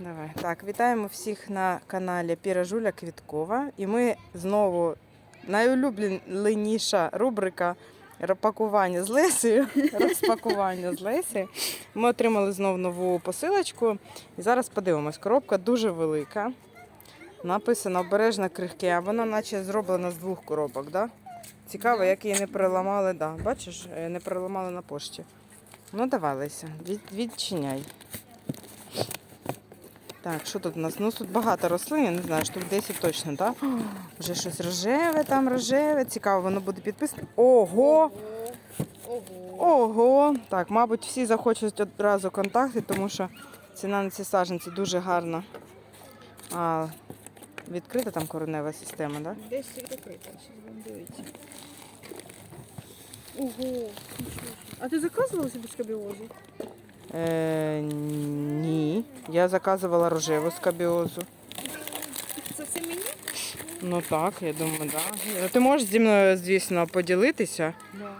Давай. Так, вітаємо всіх на каналі Піражуля Квіткова. І ми знову найулюбленіша рубрика розпакування з Лесею. Розпакування з Лесею. Ми отримали знову нову посилочку. І зараз подивимось. Коробка дуже велика. Написано обережно крихке, а вона наче зроблена з двох коробок, да? Цікаво, як її не переламали, да. Бачиш, е, не переламали на пошті. Ну, давай, Леся, відчиняй. Так, що тут у нас? Ну тут багато рослин, я не знаю, штук 10 точно, так? Вже щось рожеве, там рожеве. Цікаво, воно буде підписано. Ого! Ого. Ого! Так, мабуть, всі захочуть одразу контакти, тому що ціна на ці саджанці дуже гарна. А, відкрита там коренева система, так? Десь зараз будемо дивитися. Ого. А ти заказувала собі скабіозу? Е, ні. Я заказувала рожеву скабіозу. Це все мені? Ну так, я думаю, так. Да. Ти можеш зі мною, звісно, поділитися. Да.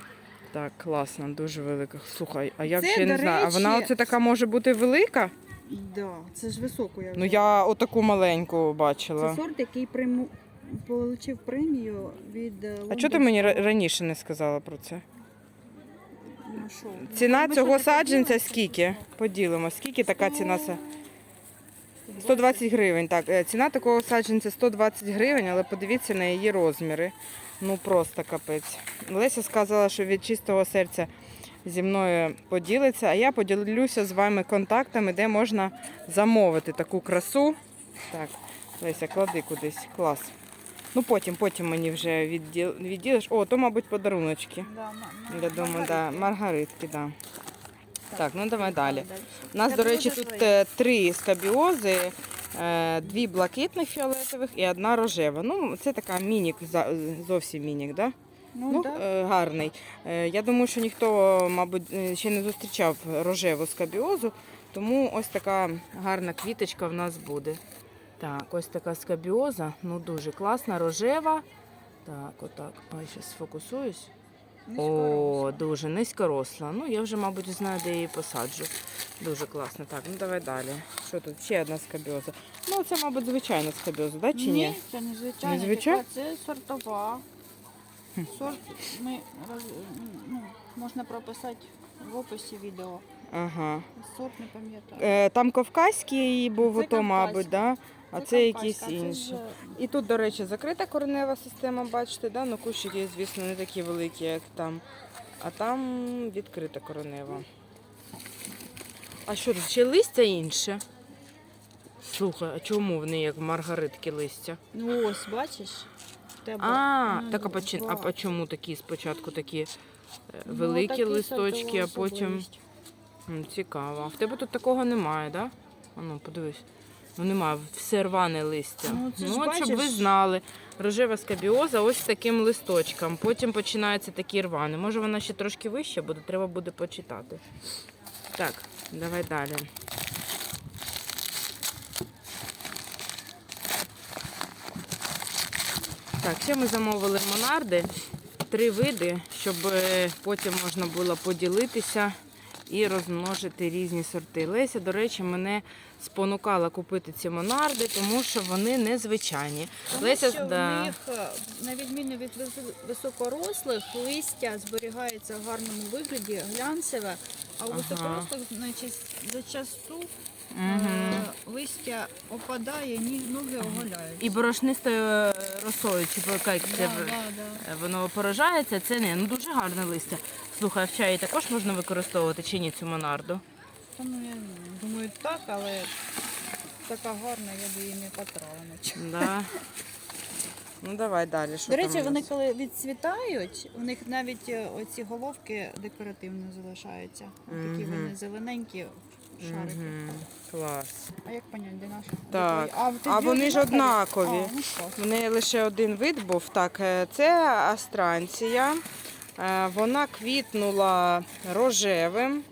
Так, класно, дуже велика. Слухай, а я Це, ще не до знаю. А вона оце така може бути велика? Да, це ж високо я Ну я отаку маленьку Це бачила. сорт, який приму... отримав премію від е, А чого ти мені ра- раніше не сказала про це? Ціна цього саджанця скільки? Поділимо. Скільки така ціна? 120. 120 гривень. Так, Е, ціна такого саджанця 120 гривень, але подивіться на її розміри. Ну просто капець. Леся сказала, що від чистого серця зі мною поділиться, а я поділюся з вами контактами, де можна замовити таку красу. Так, Леся, клади кудись. Клас. Ну потім, потім мені вже відділ, відділиш. О, то, мабуть, подаруночки. Да, Я думаю, да, маргаритки. да. Так, ну давай далі. У нас, до речі, тут е, три скабіози, е, дві блакитних фіолетових і одна рожева. Ну, це така мінік, зовсім мінік, да? Ну, Ну, да. е, гарний. Я думаю, що ніхто, мабуть, ще не зустрічав рожеву скабіозу, тому ось така гарна квіточка в нас буде. Так, ось така скабіоза, ну дуже класна, рожева. Так, отак. Ой, зараз сфокусуюсь. О, дуже низькоросла. Ну, я вже, мабуть, знаю, де її посаджу. Дуже класно. Так, ну давай далі. Що тут? Ще одна скабіоза. Ну, це, мабуть, звичайна скабіоза, да, чи ні? Ні, це не звичайна. Незвичайна? така, Це сортова. Сорт ми роз... ну, можна прописати в описі відео. Ага. Сорт не пам'ятаю. Е, там кавказький був, ото, мабуть, да? А це, це інший. е, І тут, до речі, закрита коренева система, бачите, да? ну кущики, звісно, не такі великі, як там. А там відкрита коренева. А що тут? Ще листя інше? Слухай, а чому вони як маргаритки листя? Ну ось, бачиш? В тебе, А, ну, так а по, а по чому такі спочатку такі е, Ну, великі такі листочки, а потім. М, Цікаво. В тебе тут такого немає, так? Да? А ну, подивись. Ну немає, все рване листя. Ну, це ж от, щоб ви знали. Рожева скабіоза ось таким листочком. Потім починається такі рвани. Може вона ще трошки вища буде, треба буде почитати. Так, давай далі. Так, ще ми замовили монарди. Три види, щоб е, потім можна було поділитися і розмножити різні сорти. Леся, до речі, мене спонукала купити ці монарди, тому що вони незвичайні. Тому Леся, що да. в них, е, на відміну від високорослих, листя зберігається в гарному вигляді, глянцеве, а у Ага. високорослих значить, зачасту. Е, листя опадає, ні- ноги оголяють. І борошнистою е, росою, чи як це Да, да, да. е, воно поражається, це не. Ну дуже гарне листя. Слухай, а в чаї також можна використовувати чи ні цю монарду? Та, ну, я думаю, так, але така гарна, я би її не потрала. Да. Ну давай далі. Що До там речі, у вони нас? коли відцвітають, у них навіть е, оці головки декоративно залишаються. Такі Мгм. вони зелененькі шарики. Мгм. Клас. А як понять, де наша? Так. Твої? А вони ж однакові. А, ну клас. В неї лише один вид був. Так, е, це астранція. Е, Вона квітнула рожевим,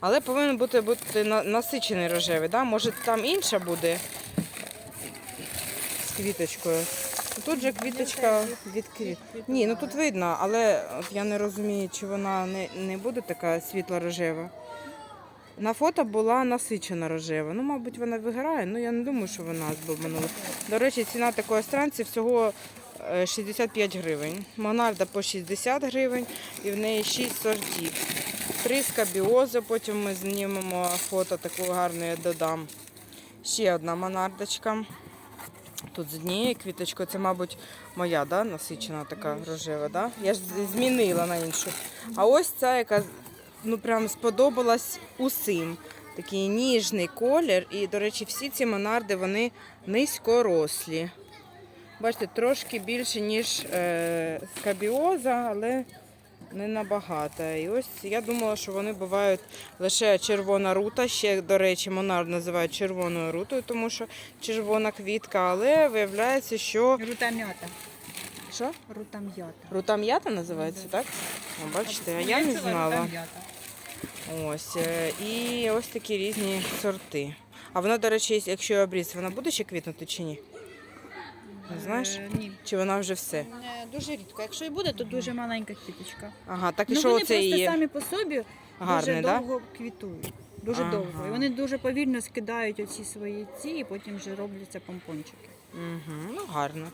але повинен бути, бути насичений рожевий. Да? Може там інша буде з квіточкою. Тут же квіточка від квіт. Ні, ну тут видно, але от я не розумію, чи вона не, не буде така світло-рожева. На фото була насичена рожева. Ну, мабуть, вона виграє, ну я не думаю, що вона збоманула. До речі, ціна такої странці всього е, 65 гривень. Монарда по 60 гривень і в неї 6 сортів. Три скабіози, потім ми знімемо фото таку гарну я додам. Ще одна монардочка. Тут з однією квіточкою, це, мабуть, моя, да, насичена така рожева, да? Я ж змінила на іншу. А ось ця, яка ну прям сподобалась усім. Такий ніжний колір. І, до речі, всі ці монарди вони низькорослі. Бачите, трошки більше, ніж е, скабіоза, але не набагато. І ось я думала, що вони бувають лише червона рута. Ще, до речі, монард називають червоною рутою, тому що червона квітка, але виявляється, що. Рута м'ята. Що? Рута м'ята. Рута м'ята називається, так? О, бачите, а я не знала. Ось. е, І ось такі різні сорти. А вона, до речі, якщо її обрізати, вона буде ще квітнути чи ні? Не знаєш? Е, ні. Чи вона вже все? Е, Дуже рідко. Якщо і буде, то дуже маленька квіточка. Ага, так і Ну що вони оце просто її самі по собі гарний, дуже так? довго квітують. Дуже Ага. довго. І вони дуже повільно скидають оці свої ці, і потім вже робляться помпончики. Угу, ну гарно.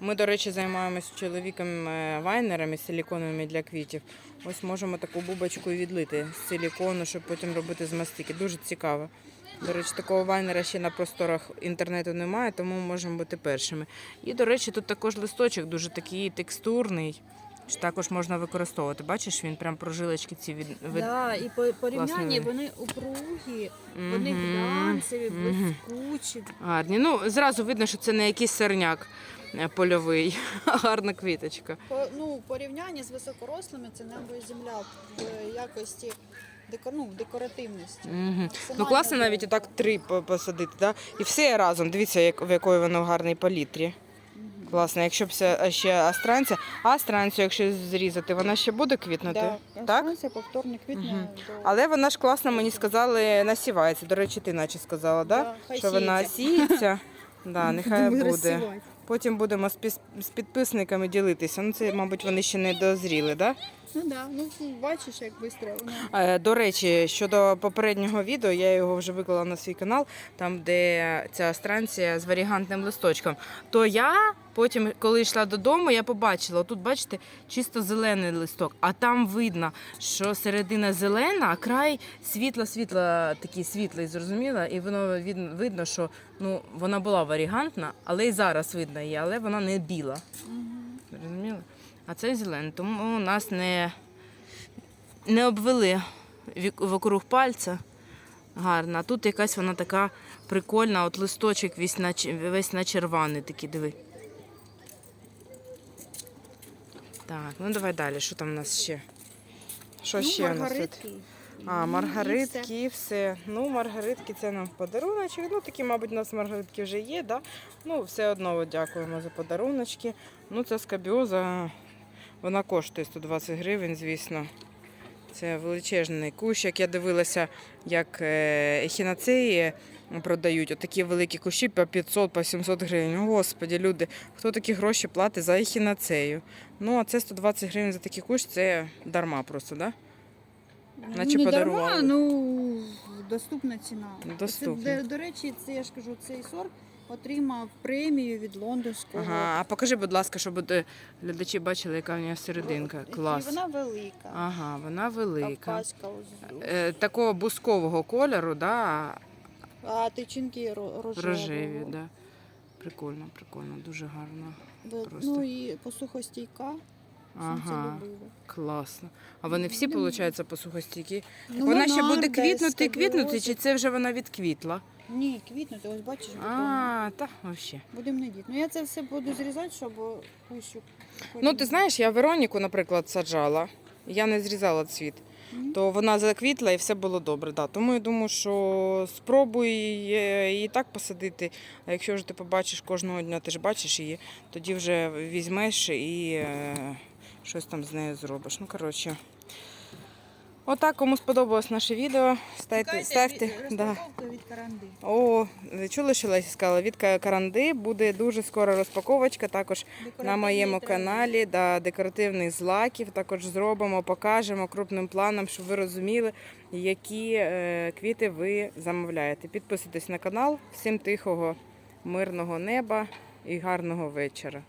Ми, до речі, займаємось з чоловіком е, вайнерами силіконовими для квітів. Ось можемо таку бубочку відлити з силікону, щоб потім робити з мастики. Дуже цікаво. До речі, такого вайнера ще на просторах інтернету немає, тому можемо бути першими. І, до речі, тут також листочок дуже такий текстурний. Що Також можна використовувати. Бачиш, він прям прожилочки ці від, від... Да, і по порівнянні вони упругі, вони Мгм. глянцеві, Мгм. блискучі. Гарні. Ну, зразу видно, що це не якийсь сорняк е, польовий, а гарна квіточка. По, ну, в порівнянні з високорослими це небо і земля в якості деко, ну, в декоративності. Угу. Ну класно навіть отак три по- посадити, да? і все разом. Дивіться, як, в якої воно в гарній палітрі. Класно. Якщо б це ще астранця, а астранцю, якщо зрізати, вона ще буде квітнути. Да, Так? Сонце повторне квітне. Угу. до- Але вона ж класно, мені сказали, насівається. До речі, ти наче сказала, да? Да, хай що вона сіється. Да, нехай буде. Потім будемо з, піс- з підписниками ділитися. Ну, це, мабуть, вони ще не дозріли, да? Ну да, ну бачиш, як швидко. Е, До речі, щодо попереднього відео, я його вже виклала на свій канал, там де ця странція з варігантним листочком. То я потім, коли йшла додому, я побачила, тут бачите, чисто зелений листок, а там видно, що середина зелена, а край світло-світло, такий світлий, зрозуміла, і воно видно, що ну, вона була варігантна, але і зараз видно її, але вона не біла. Мгм. Зрозуміли? А це зелений, тому нас не, не обвели вокруг пальця. Гарна. А тут якась вона така прикольна, от листочок весь на, весь на червоний такий, диви. Так, ну давай далі. Що там у нас ще? Що Ну, ще у нас тут? А, маргаритки і все. Ну, маргаритки це нам в подаруночок. Ну, такі, мабуть, у нас маргаритки вже є, да? Ну, все одно дякуємо за подаруночки. Ну, це скабіоза, вона коштує 120 гривень, звісно. Це величезний кущ, як я дивилася, як е, ехінацеї продають. Отакі великі кущі по 500, по 700 гривень. Господі, люди, хто такі гроші платить за ехінацею? Ну, а це 120 гривень за такий кущ, це дарма просто, так? Да? Наче не подарували. дарма, ну доступна ціна. Доступна. Це, до, до речі, це я ж кажу, цей сорт отримав премію від лондонського. Ага, а покажи, будь ласка, щоб е, глядачі бачили, яка в нього серединка. І вона велика. Ага, вона велика. Кавказька ось. Е, такого бускового кольору, да, А тичинки ро- рожеві. рожеві, да. Прикольно, прикольно, дуже гарно. Просто. Ну і посухостійка. Ага, любила. класно. А вони всі, виходить, посухостійкі? Ну, вона ще буде монарда, квітнути, квітнути, чи це вже вона відквітла? Ні, квітнути, ось бачиш, А, та взагалі. будемо надіти. Ну я це все буду зрізати, щоб кущу. Ну, ти знаєш, я Вероніку, наприклад, саджала. Я не зрізала цвіт. Мгм. то вона заквітла і все було добре. Да. Тому я думаю, що спробуй е, її так посадити. А якщо вже ти побачиш кожного дня, ти ж бачиш її, тоді вже візьмеш і е, щось там з нею зробиш. Ну, коротше, Отак, кому сподобалось наше відео, ставте, ставте. Да. від каранди. О, чули, що Леся сказала? Від каранди буде дуже скоро розпаковочка. Також на моєму каналі да, декоративних злаків. Також зробимо, покажемо крупним планом, щоб ви розуміли, які е, квіти ви замовляєте. Підписуйтесь на канал. Всім тихого, мирного неба і гарного вечора.